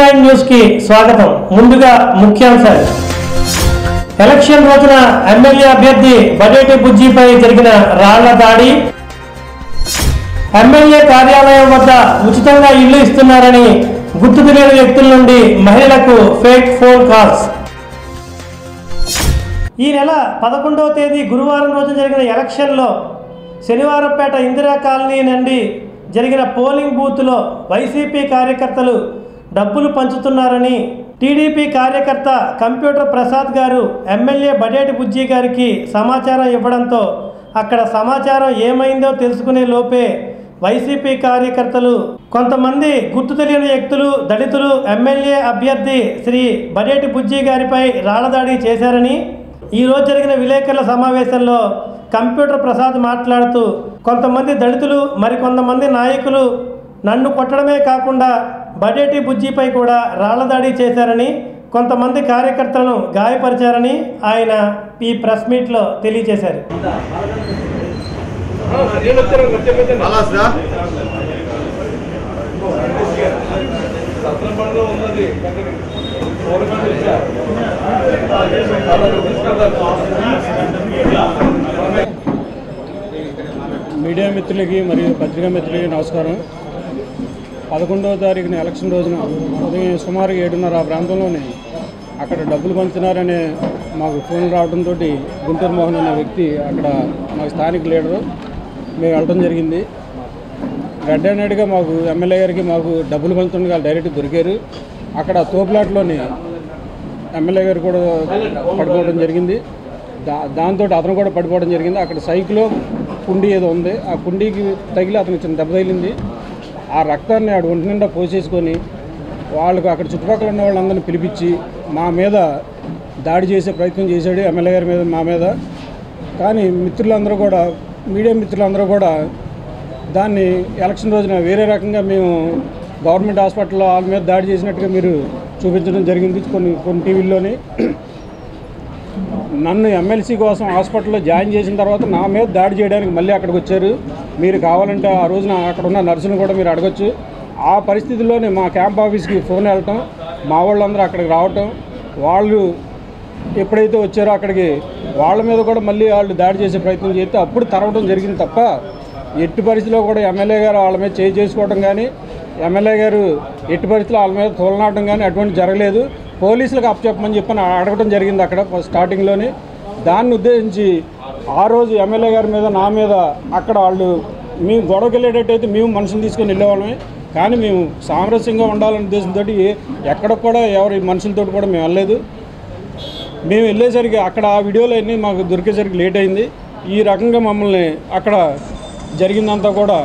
Nine న్యూస్కి స్వాగతం. ముందుగా ముఖ్యాంశాలు. ఎలక్షన్ రోజున ఎమ్మెల్యే అభ్యర్థి బడేటి బుజ్జిపై జరిగిన రాళ్ళ దాడి. ఎమ్మెల్యే కార్యాలయం వద్ద ఉచితంగా ఇల్లు ఇస్తున్నారని గుర్తు తెలియని వ్యక్తుల నుండి మహిళలకు ఫేక్ ఫోన్ కాల్స్. ఈ నెల పదకొండవ తేదీ గురువారం రోజు జరిగిన ఎలక్షన్లో శనివారంపేట ఇందిరా కాలనీ నుండి జరిగిన పోలింగ్ బూత్లో వైసీపీ కార్యకర్తలు డబ్బులు పంచుతున్నారని టీడీపీ కార్యకర్త కంప్యూటర్ ప్రసాద్ గారు ఎమ్మెల్యే బడేటి బుజ్జి గారికి సమాచారం ఇవ్వడంతో అక్కడ సమాచారం ఏమైందో తెలుసుకునే లోపే వైసీపీ కార్యకర్తలు కొంతమంది గుర్తు తెలియని వ్యక్తులు దళితులు ఎమ్మెల్యే అభ్యర్థి శ్రీ బడేటి బుజ్జి గారిపై రాళ్ళదాడి చేశారని ఈ రోజు జరిగిన విలేకరుల సమావేశంలో కంప్యూటర్ ప్రసాద్ మాట్లాడుతూ కొంతమంది దళితులు మరికొంతమంది నాయకులు నన్ను కొట్టడమే కాకుండా బడేటి బుజ్జిపై కూడా రాళ్ళదాడి చేశారని కొంతమంది కార్యకర్తలను గాయపరిచారని ఆయన ఈ ప్రెస్ మీట్లో తెలియజేశారు. మీడియా మిత్రులకి మరియు పత్రికా మిత్రులకి నమస్కారం. పదకొండవ తారీఖున ఎలక్షన్ రోజున ఉదయం సుమారు ఏడున్నర ఆ ప్రాంతంలోనే అక్కడ డబ్బులు పంచుతున్నారనే మాకు ఫోన్ రావడంతో గుంటూరు మోహన్ అనే వ్యక్తి అక్కడ మాకు స్థానిక లీడరు. మేము వెళ్ళడం జరిగింది. రెడ్ హ్యాండెడ్గా మాకు ఎమ్మెల్యే గారికి మాకు డబ్బులు పంచుతుండగా డైరెక్ట్ దొరికారు. అక్కడ తోపులాట్లోని ఎమ్మెల్యే గారు కూడా పడిపోవడం జరిగింది. దా దాంతో అతను కూడా పడిపోవడం జరిగింది. అక్కడ సైకిలో కుండీ ఏదో ఉంది. ఆ కుండీకి తగిలి అతను చిన్న దెబ్బ తగిలింది. ఆ రక్తాన్ని ఆడు ఒంటి నిండా పోసేసుకొని వాళ్ళకు అక్కడ చుట్టుపక్కల ఉన్న వాళ్ళందరినీ పిలిపించి మా మీద దాడి చేసే ప్రయత్నం చేశాడు ఎమ్మెల్యే గారి మీద మా మీద. కానీ మిత్రులందరూ కూడా మీడియా మిత్రులందరూ కూడా దాన్ని ఎలక్షన్ రోజున వేరే రకంగా మేము గవర్నమెంట్ హాస్పిటల్లో వాళ్ళ మీద దాడి చేసినట్టుగా మీరు చూపించడం జరిగింది కొన్ని కొన్ని టీవీల్లోని. నన్ను ఎమ్మెల్సీ కోసం హాస్పిటల్లో జాయిన్ చేసిన తర్వాత నా మీద దాడి చేయడానికి మళ్ళీ అక్కడికి వచ్చారు. మీరు కావాలంటే ఆ రోజున అక్కడ ఉన్న నర్సును కూడా మీరు అడగొచ్చు. ఆ పరిస్థితుల్లోనే మా క్యాంప్ ఆఫీస్కి ఫోన్ వెళ్ళటం మా వాళ్ళందరూ అక్కడికి రావటం వాళ్ళు ఎప్పుడైతే వచ్చారో అక్కడికి వాళ్ళ మీద కూడా మళ్ళీ వాళ్ళు దాడి చేసే ప్రయత్నం చేస్తే అప్పుడు తరవడం జరిగింది తప్ప ఎట్టి పరిస్థితిలో కూడా ఎమ్మెల్యే గారు వాళ్ళ మీద చేయి చేసుకోవడం కానీ ఎమ్మెల్యే గారు ఎట్టి పరిస్థితుల్లో వాళ్ళ మీద తోలనాడడం కానీ అటువంటి జరగలేదు. పోలీసులకు అప్పచెప్పమని చెప్పని అడగడం జరిగింది అక్కడ స్టార్టింగ్లోనే. దాన్ని ఉద్దేశించి ఆ రోజు ఎమ్మెల్యే గారి మీద నా మీద అక్కడ వాళ్ళు మేము గొడవకి వెళ్ళేటట్టయితే మేము మనుషులు తీసుకొని వెళ్ళేవాళ్ళమే. కానీ మేము సామరస్యంగా ఉండాలనే ఉద్దేశంతో ఎక్కడ కూడా ఎవరి మనుషులతో కూడా మేము వెళ్ళలేదు. మేము వెళ్ళేసరికి అక్కడ ఆ వీడియోలు అన్నీ మాకు దొరికేసరికి లేట్ అయింది. ఈ రకంగా మమ్మల్ని అక్కడ జరిగిందంతా కూడా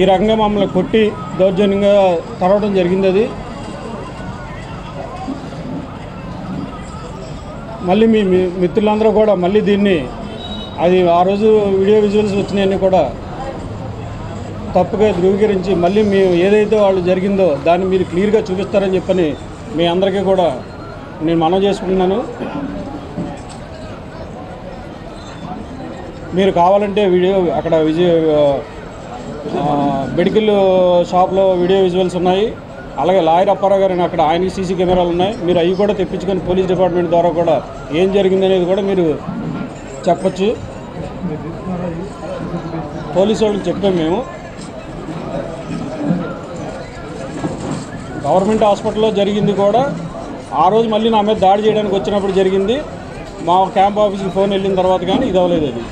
ఈ రకంగా మమ్మల్ని కొట్టి దౌర్జన్యంగా తరవడం జరిగింది అది. మళ్ళీ మీ మిత్రులందరూ కూడా మళ్ళీ దీన్ని అది ఆ రోజు వీడియో విజువల్స్ వచ్చినాయన్నీ కూడా తప్పుగా ధృవీకరించి మళ్ళీ మేము ఏదైతే వాళ్ళు జరిగిందో దాన్ని మీరు క్లియర్గా చూపిస్తారని చెప్పని మీ అందరికీ కూడా నేను మనం చేసుకుంటున్నాను. మీరు కావాలంటే వీడియో అక్కడ విజయ మెడికల్ షాప్లో వీడియో విజువల్స్ ఉన్నాయి. అలాగే లాయర్ అప్పారావు గారు అక్కడ ఆయన సీసీ కెమెరాలు ఉన్నాయి. మీరు అవి కూడా తెప్పించుకొని పోలీస్ డిపార్ట్మెంట్ ద్వారా కూడా ఏం జరిగిందనేది కూడా మీరు చెప్పచ్చు. పోలీసు వాళ్ళకి చెప్పాము మేము. గవర్నమెంట్ హాస్పిటల్లో జరిగింది కూడా. ఆ రోజు మళ్ళీ నా మీద దాడి చేయడానికి వచ్చినప్పుడు జరిగింది. మా క్యాంప్ ఆఫీస్కి ఫోన్ వెళ్ళిన తర్వాత కానీ ఇది అవ్వలేదు అది.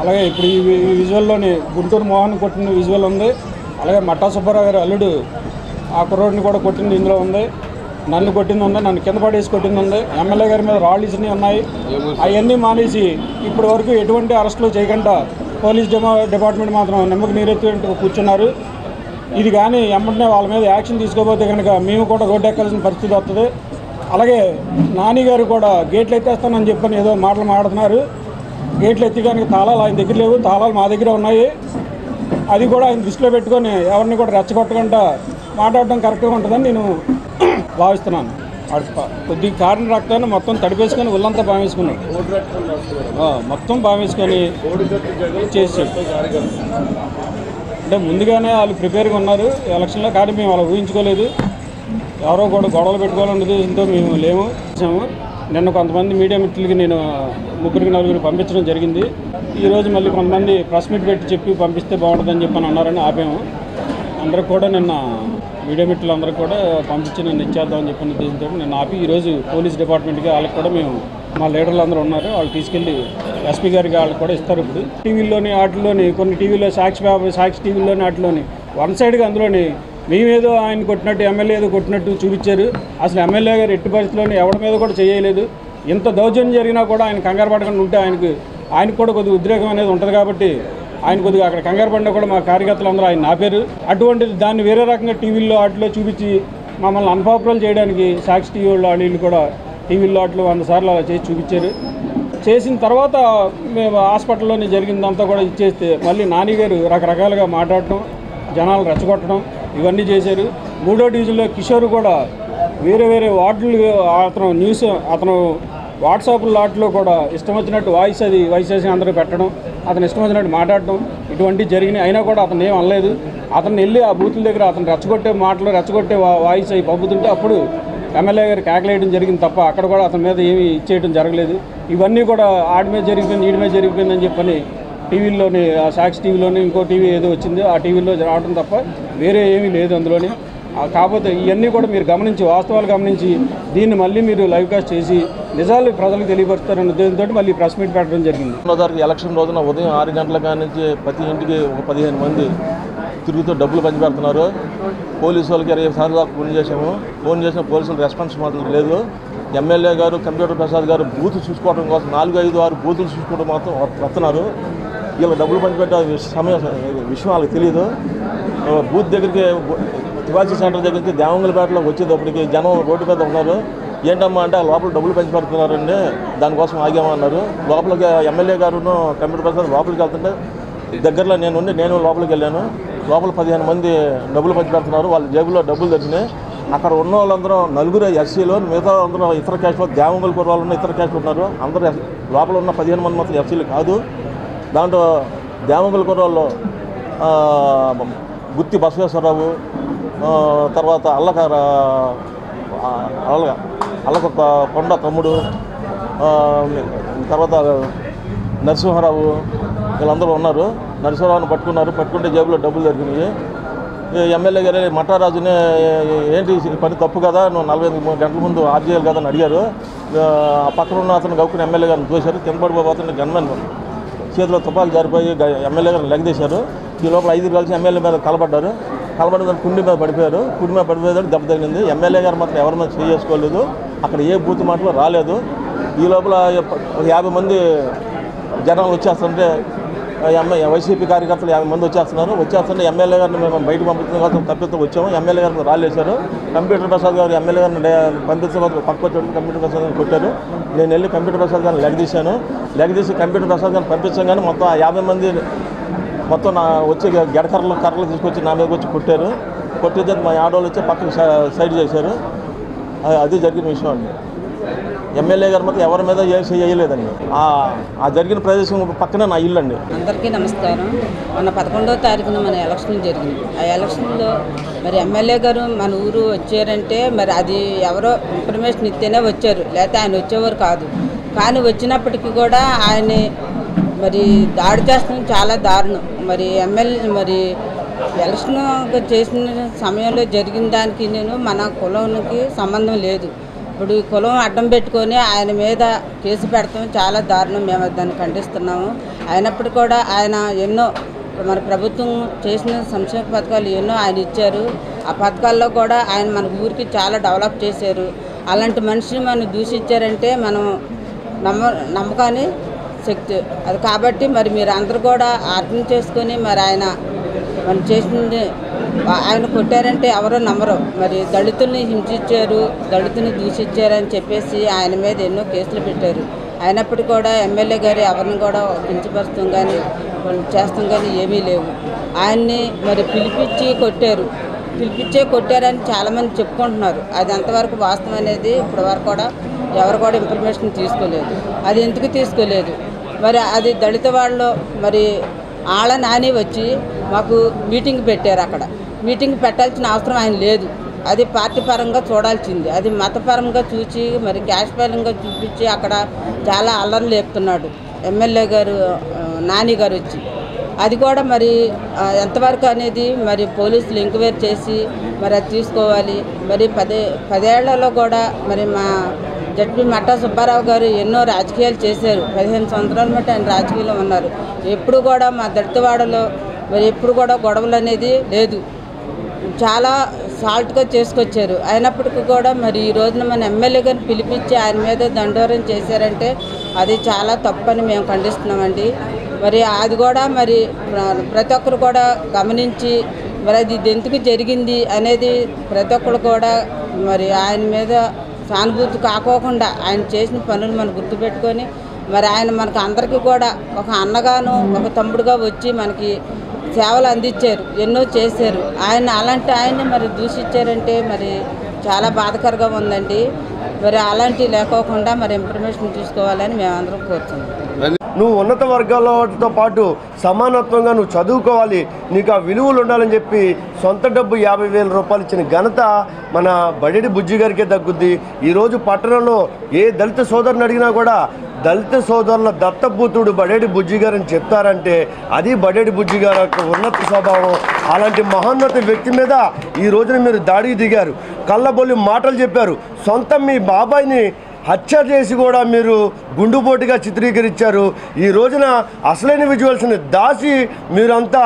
అలాగే ఇప్పుడు ఈ విజువల్లోని గుంటూరు మోహన్ కొట్టిన విజువల్ ఉంది. అలాగే మట్టా సుబ్బారావు గారు అల్లుడు ఆ కుర్రోడిని కూడా కొట్టింది ఇందులో ఉంది. నన్ను కొట్టింది ఉంది నన్ను కింద పడేసి కొట్టింది ఉంది. ఎమ్మెల్యే గారి మీద రాళ్ళు ఇచ్చినవి ఉన్నాయి. అవన్నీ మానేసి ఇప్పటి వరకు ఎటువంటి అరెస్టులు చేయకుండా పోలీస్ డిపార్ట్మెంట్ మాత్రం నిమ్మకి నీరెత్తి కూర్చున్నారు. ఇది కానీ ఎమ్మటనే వాళ్ళ మీద యాక్షన్ తీసుకోకపోతే కనుక మేము కూడా రోడ్డు ఎక్కాల్సిన పరిస్థితి వస్తుంది. అలాగే నాని గారు కూడా గేట్లు ఎత్తేస్తానని చెప్పని ఏదో మాటలు మాడుతున్నారు గేట్లు ఎత్తడానికి తాళాలు ఆయన దగ్గర లేవు తాళాలు మా దగ్గర ఉన్నాయి. అది కూడా ఆయన దృష్టిలో పెట్టుకొని ఎవరిని కూడా రెచ్చగొట్టకుండా మాట్లాడడం కరెక్ట్గా ఉంటుందని నేను భావిస్తున్నాను. కొద్ది కారిన రక్తాన్ని మొత్తం తడిపేసుకొని ఒళ్ళంతా భావించుకున్నాడు మొత్తం భావించుకొని చేసి అంటే ముందుగానే వాళ్ళు ప్రిపేర్గా ఉన్నారు. ఎలక్షన్లో కానీ మేము అలా ఊహించుకోలేదు. ఎవరో కూడా గొడవలు పెట్టుకోవాలనే ఉద్దేశంతో మేము లేము. నిన్న కొంతమంది మీడియా మిత్రులకి నేను ముగ్గురికి నలుగురికి పంపించడం జరిగింది. ఈరోజు మళ్ళీ కొంతమంది ప్రెస్ మీట్ పెట్టి చెప్పి పంపిస్తే బాగుంటుందని చెప్పని అన్నారని ఆపాము. అందరికి కూడా నిన్న మీడియా మిత్రులందరికీ కూడా పంపించి నన్ను ఇచ్చేద్దామని చెప్పిన ఉద్దేశంతో నిన్న ఆపి ఈరోజు పోలీస్ డిపార్ట్మెంట్కి వాళ్ళకి కూడా మేము మా లీడర్లు అందరూ ఉన్నారు. వాళ్ళు తీసుకెళ్ళి ఎస్పీ గారికి వాళ్ళకి కూడా ఇస్తారు ఇప్పుడు. టీవీల్లోని వాటిలోని కొన్ని టీవీలో సాక్షి పేపర్ సాక్షి టీవీలోని వాటిలోని వన్ సైడ్గా అందులోని మేమేదో ఆయన కొట్టినట్టు ఎమ్మెల్యే ఏదో కొట్టినట్టు చూపించారు. అసలు ఎమ్మెల్యే గారు ఎట్టి పరిస్థితుల్లోనే ఎవరి మీద కూడా చేయలేదు. ఇంత దౌర్జన్యం జరిగినా కూడా ఆయన కంగారు పడకుండా ఉంటే ఆయనకు ఆయనకు కూడా కొద్దిగా ఉద్రేకం అనేది ఉంటుంది కాబట్టి ఆయన కొద్దిగా అక్కడ కంగారు పడినా కూడా మా కార్యకర్తలు అందరూ ఆయన ఆపారు. అటువంటిది దాన్ని వేరే రకంగా టీవీల్లో వాటిలో చూపించి మమ్మల్ని అన్పాపులర్ చేయడానికి సాక్షి టీవీ వాళ్ళు వాళ్ళు వీళ్ళు కూడా టీవీల్లో వాటిలో వంద సార్లు అలా చేసి చూపించారు. చేసిన తర్వాత మేము హాస్పిటల్లోనే జరిగిందంతా కూడా ఇచ్చేస్తే మళ్ళీ నానిగారు రకరకాలుగా మాట్లాడటం జనాలు రెచ్చగొట్టడం ఇవన్నీ చేశారు. మూడో డివిజన్లో కిషోర్ కూడా వేరే వేరే వార్డులు అతను న్యూస్ అతను వాట్సాప్ లాట్లో కూడా ఇష్టం వచ్చినట్టు వాయిస్ అది వైస్ చేసి అందరూ పెట్టడం. అతను ఇష్టం వచ్చినట్టు మాట్లాడటం ఇటువంటివి జరిగినాయి. అయినా కూడా అతను ఏం అనలేదు. అతను వెళ్ళి ఆ బూతుల దగ్గర అతను రెచ్చగొట్టే మాటలు రెచ్చగొట్టే వాయిస్ అవి పంపుతుంటే అప్పుడు ఎమ్మెల్యే గారు కేకలేయడం జరిగింది తప్ప అక్కడ కూడా అతని మీద ఏమి ఇచ్చేయడం జరగలేదు. ఇవన్నీ కూడా ఆడి మీద జరిగిపోయింది ఈడి మీద జరిగిపోయిందని చెప్పని టీవీల్లోని సాక్షి టీవీలోని ఇంకో టీవీ ఏదో వచ్చింది. ఆ టీవీలో రావడం తప్ప వేరే ఏమీ లేదు అందులోని. కాకపోతే ఇవన్నీ కూడా మీరు గమనించి వాస్తవాలు గమనించి దీన్ని మళ్ళీ మీరు లైవ్ కాస్ట్ చేసి నిజాలు ప్రజలకు తెలియపరుస్తారన్న ఉద్దేశంతో మళ్ళీ ప్రెస్ మీట్ పెట్టడం జరిగింది. తారీఖు ఎలక్షన్ రోజున ఉదయం ఆరు గంటల నుంచి ప్రతి ఇంటికి ఒక పదిహేను మంది తిరుగుతూ డబ్బులు పంచిపెడుతున్నారు. పోలీసు వాళ్ళకి ఇరవై సార్లు దాకా ఫోన్ చేసాము ఫోన్ చేసిన పోలీసులు రెస్పాన్స్ మాత్రం లేదు. ఎమ్మెల్యే గారు కంప్యూటర్ ప్రసాద్ గారు బూత్ చూసుకోవడం కోసం నాలుగు ఐదు ఆరు బూతులు చూసుకోవడం మాత్రం వస్తున్నారు. వీళ్ళు డబ్బులు పంచిపెట్టే సమయం విషయం వాళ్ళకి తెలియదు బూత్ దగ్గరికి తివాసీ సెంటర్ దగ్గరికి దేవంగలపేటలో వచ్చేటప్పటికి జనం రోడ్డు మీద ఉన్నారు. ఏంటమ్మా అంటే లోపల డబ్బులు పంచి పెడుతున్నారండి దానికోసం ఆగామన్నారు లోపలికి ఎమ్మెల్యే గారును కంప్యూటర్ ప్రసాద్ లోపలికి వెళ్తుంటే దగ్గరలో నేను ఉండి నేను లోపలికి వెళ్ళాను. లోపల పదిహేను మంది డబ్బులు పంచి పెడుతున్నారు వాళ్ళ జేబులో డబ్బులు దొరికినాయి. అక్కడ ఉన్న వాళ్ళందరూ నలుగురు ఎస్సీలో మిగతా అందరూ ఇతర క్యాస్ట్లో దేవంగల్ కుర్రాళ్ళు ఉన్న ఇతర క్యాస్ట్లు ఉన్నారు. అందరూ లోపల ఉన్న పదిహేను మంది మాత్రం ఎస్సీలు కాదు. దాంట్లో దేవంగుల కుర్రాళ్ళు గుత్తి బసవేశ్వరరావు తర్వాత అల్లక ఆ, అల్లక కొండ తమ్ముడు తర్వాత నరసింహారావు వీళ్ళందరూ ఉన్నారు. నరసింహారావుని పట్టుకున్నారు. పట్టుకుంటే జేబులో డబ్బులు దొరికినాయి. ఎమ్మెల్యే గారు మట్టారాజుని ఏంటి పని తప్పు కదా? నువ్వు నలభై ఎనిమిది గంటల ముందు ఆఫ్ చేయాలి కదా అని అడిగారు. ఆ పక్కన ఉన్న అతను గౌకుని ఎమ్మెల్యే గారిని చూశారు. కిందపడిపోతున్న గన్మెన్ చేతిలో తుపాకు జారిపోయి ఎమ్మెల్యే గారిని లెగదీశారు. ఈ లోపల ఐదుగురు కలిసి ఎమ్మెల్యే మీద కలబడ్డారు. కలబడిన కుండి మీద పడిపోయారు. కుండి మీద పడిపోయేదానికి దెబ్బ తగిలింది. ఎమ్మెల్యే గారు మాత్రం ఎవరి మీద చేసుకోలేదు అక్కడ ఏ బూత్ మాటలు రాలేదు. ఈ లోపల యాభై మంది జనాలు వచ్చేస్తుంటే ఎంఐ వైసీపీ కార్యకర్తలు యాభై మంది వచ్చేస్తున్నారు. వచ్చేస్తుంటే ఎమ్మెల్యే గారిని మేము బయటకు పంపించిన కోసం తప్పిస్తూ వచ్చాము. ఎమ్మెల్యే గారిని రాలేశారు కంప్యూటర్ ప్రసాద్ గారు ఎమ్మెల్యే గారిని పంపించిన కోసం పక్క వచ్చి కంప్యూటర్ ప్రసాద్ గారిని కొట్టారు. నేను వెళ్ళి కంప్యూటర్ ప్రసాద్ గారిని లెగదీశాను. లెగదీసి కంప్యూటర్ ప్రసాద్ గారిని పంపించగానే మొత్తం యాభై మంది మొత్తం నా వచ్చి గడకర్రలు కర్రలు తీసుకొచ్చి నా మీదకి వచ్చి కొట్టారు. కొట్టిన మా ఆడవాళ్ళు వచ్చి పక్కన సై- సైడ్ చేశారు. అది- జరిగిన విషయం అండి. ఎమ్మెల్యే గారి మాత్రం ఎవరి మీద ఏ చేయలేదండి ఆ జరిగిన ప్రదేశం పక్కనే నా ఇల్లు అండి. అందరికీ నమస్కారం. మన పదకొండవ తారీఖున మన ఎలక్షన్ జరిగింది. ఆ ఎలక్షన్లో మరి ఎమ్మెల్యే గారు మన ఊరు వచ్చారంటే మరి అది ఎవరో ఇన్ఫర్మేషన్ ఇస్తేనే వచ్చారు. లేకపోతే ఆయన వచ్చేవారు కాదు. కానీ వచ్చినప్పటికీ కూడా ఆయన మరి దాడి చేస్తుంది చాలా దారుణం. మరి ఎమ్మెల్యే మరి ఎలక్షన్ చేసిన సమయంలో జరిగిన దానికి నేను మన కులానికి సంబంధం లేదు. ఇప్పుడు ఈ కులం అడ్డం పెట్టుకొని ఆయన మీద కేసు పెడతాం చాలా దారుణం. మేము దాన్ని ఖండిస్తున్నాము. అయినప్పటికీ కూడా ఆయన ఎన్నో మన ప్రభుత్వం చేసిన సంక్షేమ పథకాలు ఎన్నో ఆయన ఇచ్చారు. ఆ పథకాల్లో కూడా ఆయన మన ఊరికి చాలా డెవలప్ చేశారు. అలాంటి మనిషిని మనం దూషించారంటే మనం నమ్మ నమ్మకాన్ని శక్తి అది కాబట్టి మరి మీరు అందరు కూడా అర్థం చేసుకొని మరి ఆయన మనం చేసింది ఆయన కొట్టారంటే ఎవరో నమ్మరు. మరి దళితుల్ని హింసించారు దళితుల్ని దూషించారు అని చెప్పేసి ఆయన మీద ఎన్నో కేసులు పెట్టారు. అయినప్పటికీ కూడా ఎమ్మెల్యే గారు ఎవరిని కూడా కించపరుస్తాం కానీ వాళ్ళు చేస్తాం కానీ ఏమీ లేవు. ఆయన్ని మరి పిలిపించి కొట్టారు. పిలిపించే కొట్టారని చాలామంది చెప్పుకుంటున్నారు. అది ఎంతవరకు వాస్తవం అనేది ఇప్పటి వరకు కూడా ఎవరు కూడా ఇన్ఫర్మేషన్ తీసుకోలేదు. అది ఎందుకు తీసుకోలేదు? మరి అది దళిత వాళ్ళు మరి ఆళ్ళ నాని వచ్చి మాకు మీటింగ్ పెట్టారు అక్కడ. మీటింగ్ పెట్టాల్సిన అవసరం ఆయన లేదు. అది పార్టీ పరంగా చూడాల్సింది. అది మతపరంగా చూసి మరి క్యాష్ పరంగా చూపించి అక్కడ చాలా అల్లర్లు లేపుతున్నాడు. ఎమ్మెల్యే గారు నాని గారు వచ్చి. అది కూడా మరి ఎంతవరకు అనేది మరి పోలీసులు ఎంక్వైరీ చేసి మరి అది తీసుకోవాలి. మరి పదే పదేళ్ళలో కూడా మరి మా జడ్పీ మట్టా సుబ్బారావు గారు ఎన్నో రాజకీయాలు చేశారు. పదిహేను సంవత్సరాల మట్టి ఆయన రాజకీయాల్లో ఉన్నారు. ఎప్పుడు కూడా మా దళితవాడలో మరి ఎప్పుడు కూడా గొడవలు అనేది లేదు. చాలా సాల్ట్గా చేసుకొచ్చారు. అయినప్పటికీ కూడా మరి ఈ రోజున మన ఎమ్మెల్యే గారిని పిలిపించి ఆయన మీద దండోరం చేశారంటే అది చాలా తప్పని మేము ఖండిస్తున్నామండి. మరి అది కూడా మరి ప్ర- ప్రతి ఒక్కరు కూడా గమనించి మరి అది ఇది ఎందుకు జరిగింది అనేది ప్రతి ఒక్కరు కూడా మరి ఆయన మీద సానుభూతి కాకోకుండా ఆయన చేసిన పనులు మనం గుర్తుపెట్టుకొని మరి ఆయన మనకు అందరికీ కూడా ఒక అన్నగాను ఒక తమ్ముడుగా వచ్చి మనకి సేవలు అందించారు ఎన్నో చేశారు. ఆయన అలాంటి ఆయన్ని మరి దూషించారంటే మరి చాలా బాధకరంగా ఉందండి. మరి అలాంటివి లేకోకుండా మరి ఇన్ఫర్మేషన్ తీసుకోవాలని మేమందరం కోరుతున్నాం. నువ్వు ఉన్నత వర్గాలతో పాటు సమానత్వంగా నువ్వు చదువుకోవాలి. నీకు ఆ విలువలు ఉండాలని చెప్పి సొంత డబ్బు యాభై వేల రూపాయలు ఇచ్చిన ఘనత మన బడేడి బుజ్జి గారికే తగ్గుద్ది ఈరోజు పట్టణంలో ఏ దళిత సోదరుని అడిగినా కూడా దళిత సోదరుల దత్తపూతుడు బడేడి బుజ్జి గారని చెప్తారంటే అది బడేడి బుజ్జి గారి యొక్క ఉన్నత స్వభావం. అలాంటి మహోన్నత వ్యక్తి మీద ఈ రోజున మీరు దాడికి దిగారు. కళ్ళబొల్లి మాటలు చెప్పారు. సొంత మీ బాబాయిని హత్య చేసి కూడా మీరు గుండుపోటుగా చిత్రీకరించారు. ఈ రోజున అసలైన విజువల్స్ని దాచి మీరంతా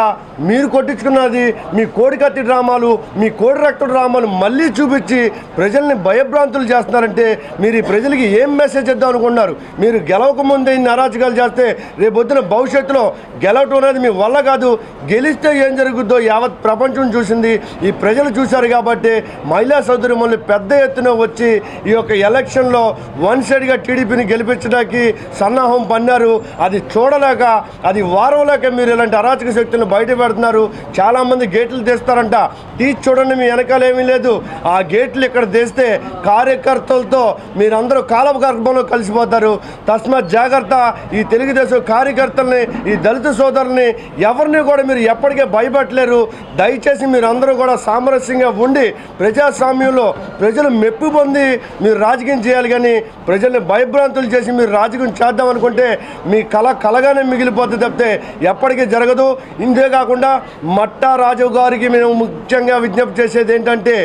మీరు కొట్టించుకున్నది మీ కోడికత్తి డ్రామాలు మీ కోడి రక్త డ్రామాలు మళ్ళీ చూపించి ప్రజల్ని భయభ్రాంతులు చేస్తున్నారంటే మీరు ఈ ప్రజలకి ఏం మెసేజ్ ఇద్దాం అనుకున్నారు మీరు గెలవక ముందే ఇన్ని అరాచకాలు చేస్తే రేపొద్దున భవిష్యత్తులో గెలవటం అనేది మీ వల్ల కాదు. గెలిస్తే ఏం జరుగుద్దో యావత్ ప్రపంచం చూసింది. ఈ ప్రజలు చూశారు కాబట్టి మహిళా సోదరుమల్ని పెద్ద ఎత్తున వచ్చి ఈ యొక్క ఎలక్షన్లో వన్ సైడ్గా టీడీపీని గెలిపించడానికి సన్నాహం పన్నారు. అది చూడలేక అది వారవలేక మీరు ఇలాంటి అరాచక శక్తులను బయట పెడుతున్నారు. చాలామంది గేట్లు తీస్తారంట. తీసి చూడండి మీ వెనకాల ఏమీ లేదు. ఆ గేట్లు ఇక్కడ తీస్తే కార్యకర్తలతో మీరందరూ కాలవ గర్భంలో కలిసిపోతారు. తస్మాత్ జాగ్రత్త ఈ తెలుగుదేశం కార్యకర్తల్ని ఈ దళిత సోదరుల్ని ఎవరిని కూడా మీరు ఎప్పటికే భయపెట్టలేరు. దయచేసి మీరందరూ కూడా సామరస్యంగా ఉండి ప్రజాస్వామ్యంలో ప్రజలు మెప్పు పొంది మీరు రాజకీయం చేయాలి కానీ ప్రజల్ని భయభ్రాంతులు చేసి మీరు రాజకీయం చేద్దాం అనుకుంటే మీ కళ కలగానే మిగిలిపోతుంది తప్పితే ఎప్పటికీ జరగదు. ఇంతే కాకుండా మట్టా రాజు గారికి మేము ముఖ్యంగా విజ్ఞప్తి చేసేది ఏంటంటే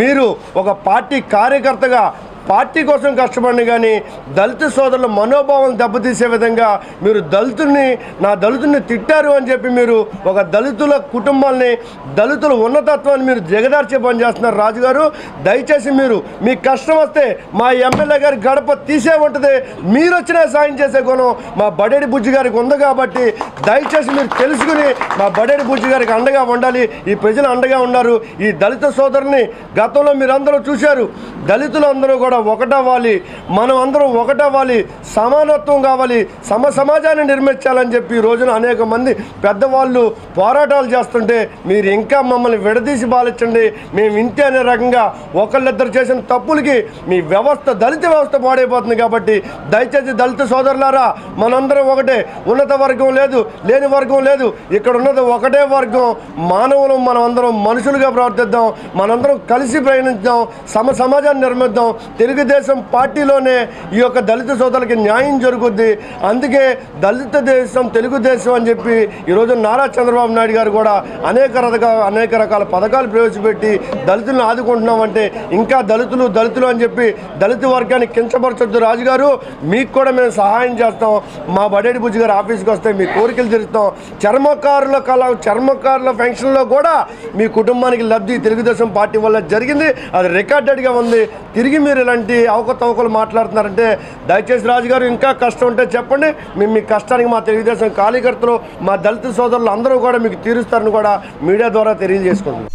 మీరు ఒక పార్టీ కార్యకర్తగా పార్టీ కోసం కష్టపడిన కానీ దళిత సోదరుల మనోభావం దెబ్బతీసే విధంగా మీరు దళితుల్ని నా దళితుల్ని తిట్టారు అని చెప్పి మీరు ఒక దళితుల కుటుంబాల్ని దళితుల ఉన్నతత్వాన్ని మీరు జగదార్చే పని చేస్తున్నారు రాజుగారు. దయచేసి మీరు మీ కష్టం వస్తే మా ఎమ్మెల్యే గారి గడప తీసే ఉంటుంది. మీరు వచ్చినా సాయం చేసే గుణం మా బడేడి బుజ్జి గారికి ఉంది కాబట్టి దయచేసి మీరు తెలుసుకుని మా బడేడి బుజ్జి గారికి అండగా ఉండాలి. ఈ ప్రజలు అండగా ఉన్నారు. ఈ దళిత సోదరుని గతంలో మీరందరూ చూశారు. దళితులు అందరూ కూడా ఒకటవ్వాలి. మనం అందరం ఒకటవ్వాలి. సమానత్వం కావాలి. సమ సమాజాన్ని నిర్మించాలని చెప్పి ఈ రోజున అనేక మంది పెద్దవాళ్ళు పోరాటాలు చేస్తుంటే మీరు ఇంకా మమ్మల్ని విడదీసి బాలించండి. మేము ఇంతే అనే రకంగా ఒకళ్ళిద్దరు చేసిన తప్పులకి మీ వ్యవస్థ దళిత వ్యవస్థ పాడైపోతుంది కాబట్టి దయచేసి దళిత సోదరులారా మనందరం ఒకటే. ఉన్నత వర్గం లేదు లేని వర్గం లేదు. ఇక్కడ ఉన్నది ఒకటే వర్గం. మానవులు మనం అందరం మనుషులుగా ప్రవర్తిద్దాం. మనందరం కలిసి ప్రయాణిద్దాం. సమ సమాజాన్ని నిర్మిద్దాం. తెలుగుదేశం పార్టీలోనే ఈ యొక్క దళిత సోదరులకి న్యాయం జరుగుద్ది. అందుకే దళిత దేశం తెలుగుదేశం అని చెప్పి ఈరోజు నారా చంద్రబాబు నాయుడు గారు కూడా అనేక రకాల అనేక రకాల పథకాలు ప్రవేశపెట్టి దళితులను ఆదుకుంటున్నామంటే ఇంకా దళితులు దళితులు అని చెప్పి దళిత వర్గాన్ని కించపరచొద్దు రాజుగారు మీకు కూడా మేము సహాయం చేస్తాం. మా బడేడి బుజ్జి గారు ఆఫీస్కి వస్తే మీ కోరికలు తీరుస్తాం. చర్మకారుల కళ చర్మకారుల ఫంక్షన్లో కూడా మీ కుటుంబానికి లబ్ధి తెలుగుదేశం పార్టీ వల్ల జరిగింది. అది రికార్డెడ్గా ఉంది. తిరిగి మీరు ఇలాంటి అవకతవకలు మాట్లాడుతున్నారంటే దయచేసి రాజుగారు ఇంకా కష్టం ఉంటే చెప్పండి. మేము మీ కష్టానికి మా తెలుగుదేశం కార్యకర్తలు మా దళిత సోదరులు అందరూ కూడా మీకు తీరుస్తారని కూడా మీడియా ద్వారా తెలియజేసుకుంటున్నాం.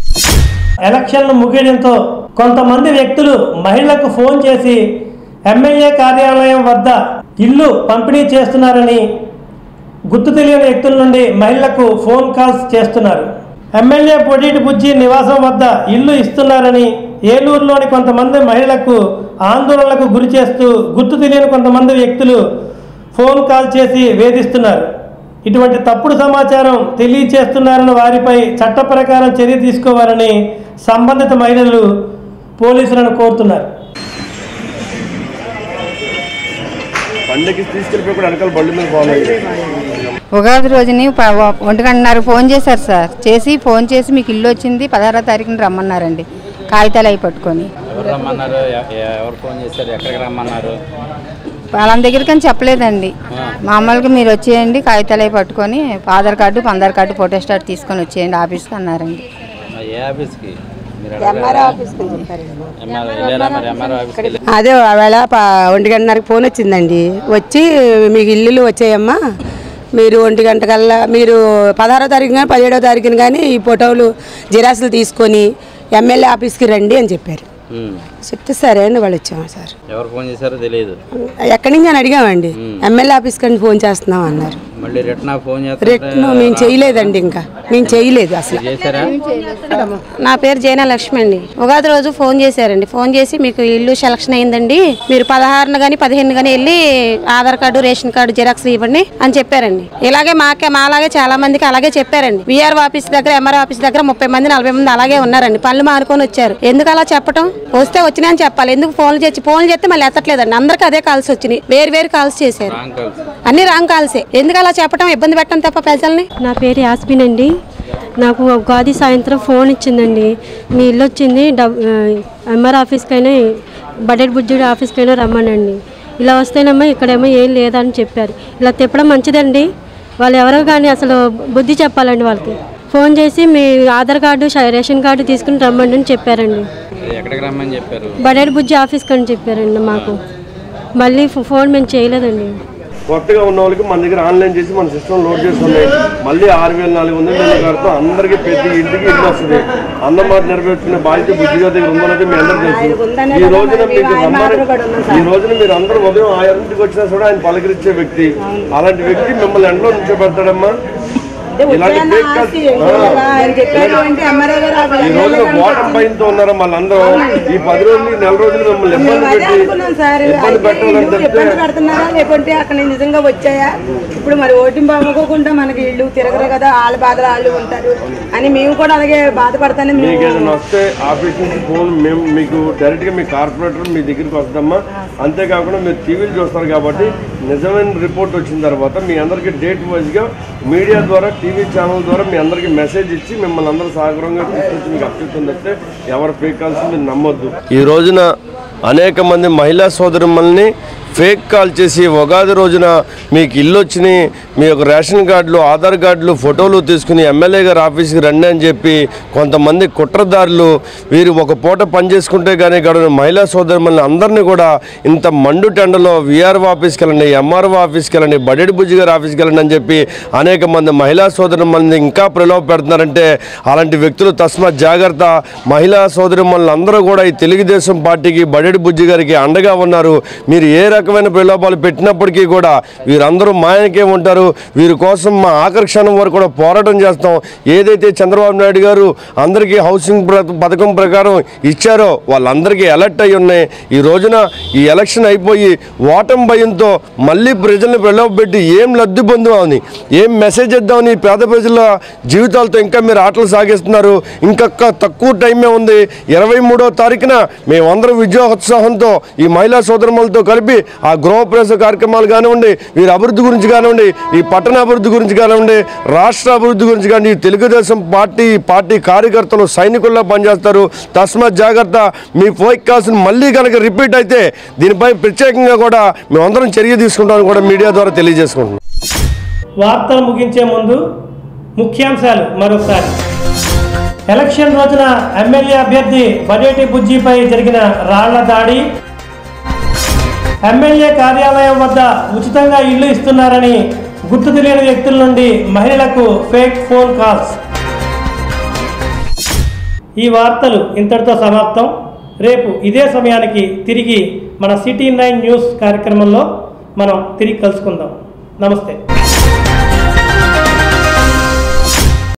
ఎలక్షన్లు ముగియడంతో కొంతమంది వ్యక్తులు మహిళలకు ఫోన్ చేసి ఎమ్మెల్యే కార్యాలయం వద్ద ఇల్లు పంపిణీ చేస్తున్నారని గుర్తు తెలియని వ్యక్తుల నుండి మహిళలకు ఫోన్ కాల్స్ చేస్తున్నారు. ఎమ్మెల్యే పొడిటి బుజ్జి నివాసం వద్ద ఇల్లు ఇస్తున్నారని ఏలూరులోని కొంతమంది మహిళలకు ఆందోళనలకు గురి చేస్తూ గుర్తు తెలియని కొంతమంది వ్యక్తులు ఫోన్ కాల్ చేసి వేధిస్తున్నారు. ఇటువంటి తప్పుడు సమాచారం తెలియచేస్తున్నారన్న వారిపై చట్ట ప్రకారం చర్య తీసుకోవాలని సంబంధిత మహిళలు పోలీసులను కోరుతున్నారు. ఉగాది రోజుని ప- ఒంటి గంటన్నర ఫోన్ చేశారు సార్. చేసి ఫోన్ చేసి మీకు ఇల్లు వచ్చింది పదహారో తారీఖున రమ్మన్నారండి. కాగితాలు అవి పట్టుకొని. వాళ్ళ దగ్గరికి అని చెప్పలేదండి. మామూలుగా మీరు వచ్చేయండి కాగితాలు అవి పట్టుకొని Aadhaar card Aadhaar card photostat తీసుకొని వచ్చేయండి ఆఫీస్కి అన్నారండి. అదే ఆవేళ ప- ఒంటి గంటన్నరకు ఫోన్ వచ్చిందండి. వచ్చి మీకు ఇల్లులు వచ్చాయమ్మా. మీరు ఒంటి గంట కల్లా మీరు పదహారో తారీఖు కానీ పదిహేడో తారీఖున కానీ ఈ ఫోటోలు జిరాసులు తీసుకొని ఎమ్మెల్యే ఆఫీస్కి రండి అని చెప్పారు. చెప్తే సరే అని వాళ్ళు వచ్చాము సార్. ఎవరు ఫోన్ చేశారో తెలియదు. ఎక్కడి నుంచి అని అడిగామండి. ఎమ్మెల్యే ఆఫీస్కి అని ఫోన్ చేస్తున్నాం అన్నారు. మళ్ళీ రిటర్న్ ఫోన్ రిటర్న్ మేము చేయలేదండి ఇంకా. మేము చేయలేదు అసలు. నా పేరు జైన లక్ష్మి అండి. ఉగాది రోజు ఫోన్ చేశారండి. ఫోన్ చేసి మీకు ఇల్లు సెలక్షన్ అయిందండి. మీరు పదహారున కానీ పదిహేను కానీ వెళ్ళి Aadhaar card ration card xerox ఇవ్వండి అని చెప్పారండి. ఇలాగే మాకే మాలాగే చాలా మందికి అలాగే చెప్పారండి. విఆర్ ఆఫీస్ దగ్గర ఎంఆర్ ఆఫీస్ దగ్గర ముప్పై మంది నలభై మంది అలాగే ఉన్నారండి. పనులు మానుకొని వచ్చారు. ఎందుకు అలా చెప్పటం? వస్తే వచ్చినాయని చెప్పాలి. ఎందుకు ఫోన్లు చేసి ఫోన్లు చేస్తే మళ్ళీ ఎత్తట్లేదండి. అందరికీ అదే కాల్స్ వచ్చినాయి. వేరు వేరు కాల్స్ చేశారు. అన్ని రాంగ్ కాల్సే. ఎందుకు అలా చెప్పటం ఇబ్బంది పెట్టడం తప్ప ప్రజల్ని? నా పేరు యాస్మిన్ అండి. నాకు ఉగాది సాయంత్రం ఫోన్ ఇచ్చిందండి. మీ ఇల్లు వచ్చింది డబ్ ఎంఆర్ ఆఫీస్కైనా బడ్జెట్ బుజ్జుడి ఆఫీస్కైనా రమ్మనండి. ఇలా వస్తేనేమో ఇక్కడేమో ఏం లేదని చెప్పారు. ఇలా తిప్పడం మంచిదండి. వాళ్ళు ఎవరో కానీ అసలు బుద్ధి చెప్పాలండి వాళ్ళకి. ఫోన్ చేసి మీ ఆధార్ కార్డు రేషన్ కార్డు తీసుకుని రమ్మండి అని చెప్పారండి. బడ్జెట్ బుజ్జి ఆఫీస్కి అని చెప్పారండి మాకు. మళ్ళీ ఫోన్ మేము చేయలేదండి. కొత్తగా ఉన్న వాళ్ళకి మన దగ్గర ఆన్లైన్ చేసి మన సిస్టమ్ లోడ్ చేస్తున్నాయి మళ్ళీ ఆరు వేల నాలుగు వందలు నెల కడతాం అందరికీ ప్రతి ఇంటికి ఇల్లు వస్తుంది. అన్నమాట నెరవేర్చుకునే బాధ్యత బుద్ధిగా దగ్గర ఉందన్నది మీ అందరూ తెలుసు. ఈ రోజున మీకు ఈ రోజున మీరు అందరూ ఉదయం ఆరింటికి వచ్చినా కూడా ఆయన పలకరించే వ్యక్తి. అలాంటి వ్యక్తి మిమ్మల్ని ఎండలో నుంచోబెడతాడమ్మా. ఈ రోజున ఓటర్ భయంతో ఉన్నారా వాళ్ళందరూ ఈ పది రోజులు నెల రోజులు మిమ్మల్ని ఇబ్బంది పెట్టి ఇబ్బంది పెట్టాలని చెప్తే ఇబ్బంది పెడుతున్నారా? లేకుంటే అక్కడ నిజంగా వచ్చాయా? ఇప్పుడు మరి ఓటింపు అవ్వకోకుండా మనకి ఇల్లు తిరగరు కదా. వాళ్ళ బాధలు వాళ్ళు ఉంటారు అని మేము కూడా అలాగే బాధపడతానే మీకు ఏదైనా వస్తే ఆఫీస్ నుంచి ఫోన్ మేము మీకు డైరెక్ట్గా మీ కార్పొరేటర్ మీ దగ్గరికి వస్తామా? అంతేకాకుండా మీరు టీవీలు చూస్తారు కాబట్టి నిజమైన రిపోర్ట్ వచ్చిన తర్వాత మీ అందరికి డేట్ వైజ్గా మీడియా ద్వారా టీవీ ఛానల్ ద్వారా మీ అందరికి మెసేజ్ ఇచ్చి మిమ్మల్ని అందరూ సాగరంగా తీసుకొచ్చి మీకు అప్పిస్తుంది తప్పితే ఎవరు పీకాల్సింది కాల్స్ మీరు నమ్మొద్దు. ఈ రోజున అనేక మంది మహిళా సోదరుమల్ని ఫేక్ కాల్ చేసి ఉగాది రోజున మీకు ఇల్లు వచ్చినాయి మీ యొక్క రేషన్ కార్డులు ఆధార్ కార్డులు ఫోటోలు తీసుకుని ఎమ్మెల్యే గారి ఆఫీస్కి రండి అని చెప్పి కొంతమంది కుట్రదారులు వీరు ఒక పూట పనిచేసుకుంటే కానీ గడవని మహిళా సోదరుమల్ని అందరినీ కూడా ఇంత మండు టెండలో విఆర్ఓ ఆఫీస్కి వెళ్ళండి ఎంఆర్ఓ ఆఫీస్కి వెళ్ళండి బడెడి బుజ్జి గారి ఆఫీస్కి వెళ్ళండి అని చెప్పి అనేక మంది మహిళా సోదరుమల్ని ఇంకా ప్రలోభ పెడుతున్నారంటే అలాంటి వ్యక్తులు తస్మాత్ జాగ్రత్త. మహిళా సోదరుమల్ని అందరూ కూడా ఈ తెలుగుదేశం పార్టీకి బడెడి బుజ్జి గారికి అండగా ఉన్నారు. మీరు ఏ రకం రకమైన ప్రలోభాలు పెట్టినప్పటికీ కూడా వీరందరూ మాయనకే ఉంటారు. వీరి కోసం మా ఆకర్షణ వరకు కూడా పోరాటం చేస్తాం. ఏదైతే చంద్రబాబు నాయుడు గారు అందరికీ హౌసింగ్ ప్ర- పథకం ప్రకారం ఇచ్చారో వాళ్ళందరికీ అలర్ట్ అయి ఉన్నాయి. ఈ రోజున ఈ ఎలక్షన్ అయిపోయి ఓటం భయంతో మళ్ళీ ప్రజల్ని ప్రలోభపెట్టి ఏం లబ్ధి పొందామని ఏం మెసేజ్ ఇద్దామని పేద ప్రజల జీవితాలతో ఇంకా మీరు ఆటలు సాగిస్తున్నారు. ఇంకొక తక్కువ టైమే ఉంది. ఇరవై మూడో తారీఖున మేమందరం విజయోత్సాహంతో ఈ మహిళా సోదరములతో కలిపి ఆ గృహప్రవేశ కార్యక్రమాలు కానివ్వండి వీరి అభివృద్ధి గురించి కానివ్వండి ఈ పట్టణ అభివృద్ధి గురించి కానివ్వండి రాష్ట్ర అభివృద్ధి గురించి కానీ ఈ తెలుగుదేశం పార్టీ పార్టీ కార్యకర్తలు సైనికుల్లో పనిచేస్తారు. తస్మాత్ జాగ్రత్త మీ ఫోక్ మళ్ళీ కనుక రిపీట్ అయితే దీనిపై ప్రత్యేకంగా కూడా మేమందరం చర్య తీసుకుంటామని కూడా మీడియా ద్వారా తెలియజేసుకుంటున్నాం. వార్తలు ముగించే ముందు ముఖ్యాంశాలు మరొకసారి ఎలక్షన్ రోజున ఎమ్మెల్యే అభ్యర్థి బడేటి బుజ్జిపై జరిగిన రాళ్ళ దాడి ఎమ్మెల్యే కార్యాలయం వద్ద ఉచితంగా ఇల్లు ఇస్తున్నారని గుర్తు తెలియని వ్యక్తుల నుండి మహిళలకు ఫేక్ ఫోన్ కాల్స్. ఈ వార్తలు ఇంతటితో సమాప్తం. రేపు ఇదే సమయానికి తిరిగి మన సిటీ నైన్ న్యూస్ కార్యక్రమంలో మనం తిరిగి కలుసుకుందాం. నమస్తే.